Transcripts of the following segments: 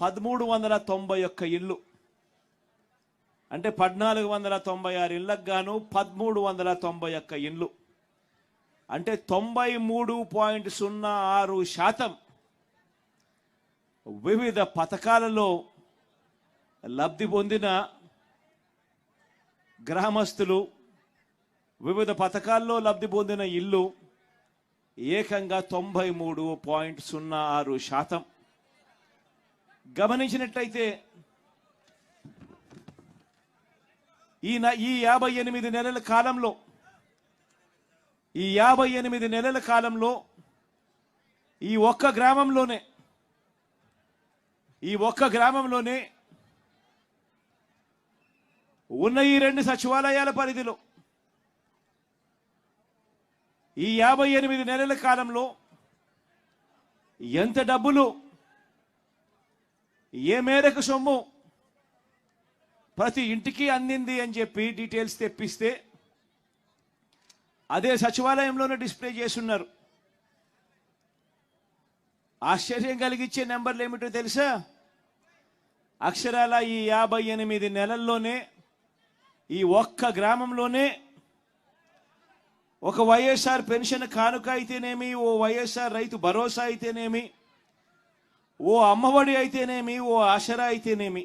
పదమూడు వందల తొంభై ఒక్క ఇల్లు అంటే పద్నాలుగు వందల తొంభై ఆరు ఇళ్ళకు గాను పదమూడు వందల తొంభై ఒక్క ఇల్లు అంటే తొంభై మూడు పాయింట్ సున్నా ఆరు శాతం వివిధ పథకాలలో లబ్ధి పొందిన గ్రామస్తులు వివిధ పథకాల్లో లబ్ధి పొందిన ఇల్లు ఏకంగా తొంభై మూడు పాయింట్ సున్నా ఆరు శాతం. గమనించినట్లయితే ఈ న- ఈ యాభై ఎనిమిది నెలల కాలంలో ఈ యాభై ఎనిమిది నెలల కాలంలో ఈ ఒక్క గ్రామంలోనే ఈ ఒక్క గ్రామంలోనే ఉన్న ఈ రెండు సచివాలయాల పరిధిలో ఈ యాభై ఎనిమిది నెలల కాలంలో ఎంత డబ్బులు ఏ మేరకు సొమ్ము? ప్రతి ఇంటికి అందింది అని చెప్పి డీటెయిల్స్ తెప్పిస్తే అదే సచివాలయంలోనే డిస్ప్లే చేస్తున్నారు. ఆశ్చర్యం కలిగించే నెంబర్లు ఏమిటో తెలుసా? అక్షరాల ఈ యాభై ఎనిమిది నెలల్లోనే ఈ ఒక్క గ్రామంలోనే ఒక వైఎస్ఆర్ పెన్షన్ కానుక అయితేనేమి ఓ వైఎస్ఆర్ రైతు భరోసా అయితేనేమి ఓ అమ్మఒడి అయితేనేమి ఓ ఆసరా అయితేనేమి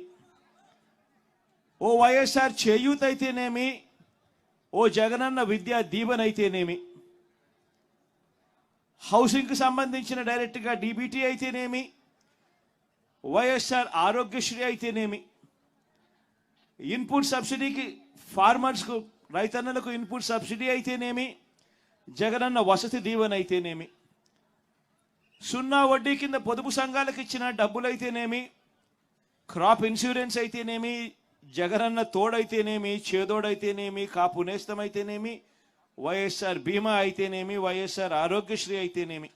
ఓ వైఎస్ఆర్ చేయూత్ అయితేనేమి ఓ జగనన్న విద్యా దీవెన అయితేనేమి హౌసింగ్కి సంబంధించిన డైరెక్ట్గా డీబీటీ అయితేనేమి వైఎస్ఆర్ ఆరోగ్యశ్రీ అయితేనేమి ఇన్పుట్ సబ్సిడీకి ఫార్మర్స్కు రైతన్నలకు ఇన్పుట్ సబ్సిడీ అయితేనేమి జగనన్న వసతి దీవెన అయితేనేమి. సున్నా వడ్డీ కింద పొదుపు సంఘాలకు ఇచ్చిన డబ్బులైతేనేమి క్రాప్ ఇన్సూరెన్స్ అయితేనేమి జగనన్న తోడైతేనేమి చేదోడైతేనేమి కాపు నేస్తమైతేనేమి అయితేనేమి వైఎస్ఆర్ బీమా అయితేనేమి వైఎస్ఆర్ ఆరోగ్యశ్రీ అయితేనేమి.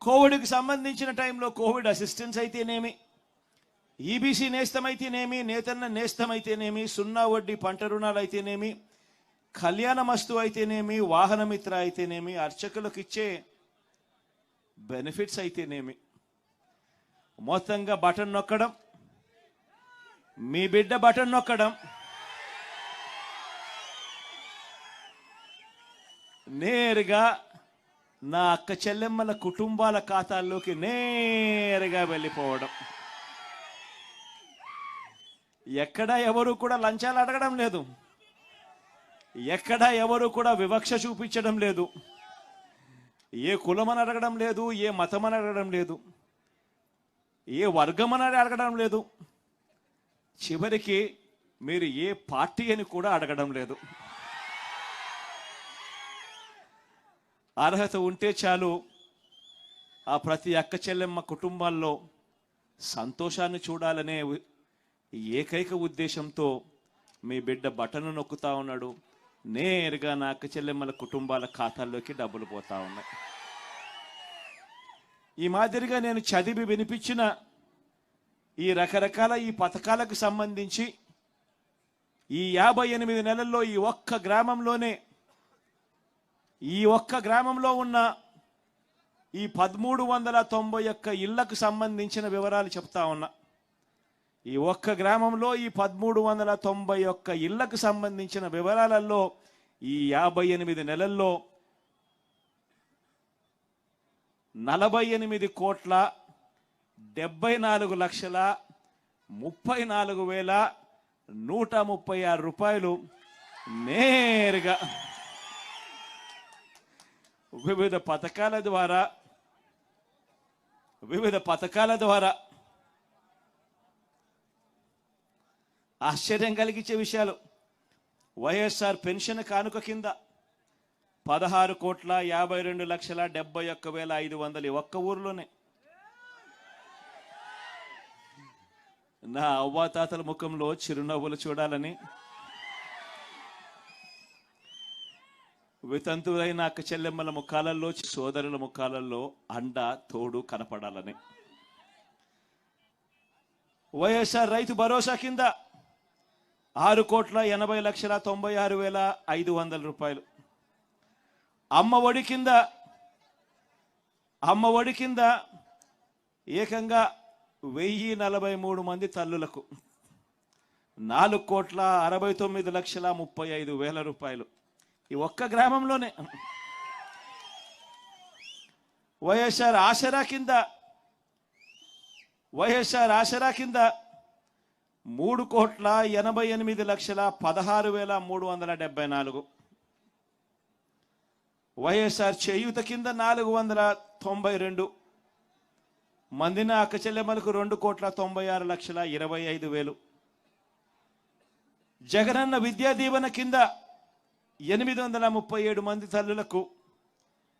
కోవిడ్కి సంబంధించిన టైంలో కోవిడ్ అసిస్టెన్స్ అయితేనేమి ఈబీసీ నేస్తం అయితేనేమి నేతన్న నేస్తం అయితేనేమి సున్నా వడ్డీ పంట రుణాలు అయితేనేమి కళ్యాణమస్తు అయితేనేమి వాహనమిత్ర అయితేనేమి అర్చకులకు ఇచ్చే బెనిఫిట్స్ అయితేనేమి. మొత్తంగా బటన్ నొక్కడం మీ బిడ్డ బటన్ నొక్కడం నేరుగా నా అక్క చెల్లెమ్మల కుటుంబాల ఖాతాల్లోకి నేరుగా వెళ్ళిపోవడం. ఎక్కడ ఎవరు కూడా లంచాలు అడగడం లేదు. ఎక్కడ ఎవరు కూడా వివక్ష చూపించడం లేదు. ఏ కులమని అడగడం లేదు ఏ మతమని అడగడం లేదు ఏ వర్గమని అడగడం లేదు. చివరికి మీరు ఏ పార్టీ అని కూడా అడగడం లేదు. అర్హత ఉంటే చాలు ఆ ప్రతి అక్క చెల్లెమ్మ కుటుంబాల్లో సంతోషాన్ని చూడాలనే ఏకైక ఉద్దేశంతో మీ బిడ్డ బటను నొక్కుతా ఉన్నాడు. నేరుగా నా అక్క చెల్లెమ్మల కుటుంబాల ఖాతాల్లోకి డబ్బులు పోతా ఉన్నాయి. ఈ మాదిరిగా నేను చదివి వినిపించిన ఈ రకరకాల ఈ పథకాలకు సంబంధించి ఈ యాభై ఎనిమిది నెలల్లో ఈ ఒక్క గ్రామంలోనే ఈ ఒక్క గ్రామంలో ఉన్న ఈ పదమూడు వందల తొంభై ఒక్క ఇళ్ళకు సంబంధించిన వివరాలు చెప్తా ఉన్నా. ఈ ఒక్క గ్రామంలో ఈ పదమూడు వందల తొంభై ఒక్క ఇళ్ళకు సంబంధించిన వివరాలలో ఈ యాభై ఎనిమిది నెలల్లో నలభై ఎనిమిది కోట్ల డెబ్బై నాలుగు లక్షల ముప్పై నాలుగు వేల నూట ముప్పై ఆరు రూపాయలు నేరుగా వివిధ పథకాల ద్వారా వివిధ పథకాల ద్వారా ఆశ్చర్యం కలిగించే విషయాలు. వైఎస్ఆర్ పెన్షన్ కానుక కింద పదహారు కోట్ల యాభై రెండు లక్షల డెబ్బై ఒక్క వేల ఐదు వందలు ఒక్క ఊర్లోనే. నా అవ్వాతాతల ముఖంలో చిరునవ్వులు చూడాలని. వితంతువులైన అక్క చెల్లెమ్మల ముఖాలలో సోదరుల ముఖాలలో అండ తోడు కనపడాలని. వైఎస్ఆర్ రైతు భరోసా కింద ఆరు కోట్ల ఎనభై లక్షల తొంభై ఆరు వేల ఐదు వందల రూపాయలు. అమ్మ ఒడి కింద అమ్మ ఒడి కింద ఏకంగా వెయ్యి నలభై మూడు మంది తల్లులకు నాలుగు కోట్ల అరవై తొమ్మిది లక్షల ముప్పై ఐదు వేల రూపాయలు. ఈ ఒక్క గ్రామంలోనే. వైఎస్ఆర్ ఆసరా కింద వైఎస్ఆర్ ఆసరా కింద మూడు కోట్ల ఎనభై ఎనిమిది లక్షల పదహారు వేల మూడు వందల డెబ్బై నాలుగు. వైఎస్ఆర్ చేయూత కింద నాలుగు వందల తొంభై రెండు. మందిన అక్క చెల్లెమ్మలకు రెండు కోట్ల తొంభై ఆరు లక్షల ఇరవై ఐదు వేలు. జగనన్న విద్యా దీవెన కింద ఎనిమిది వందల ముప్పై ఏడు మంది తల్లులకు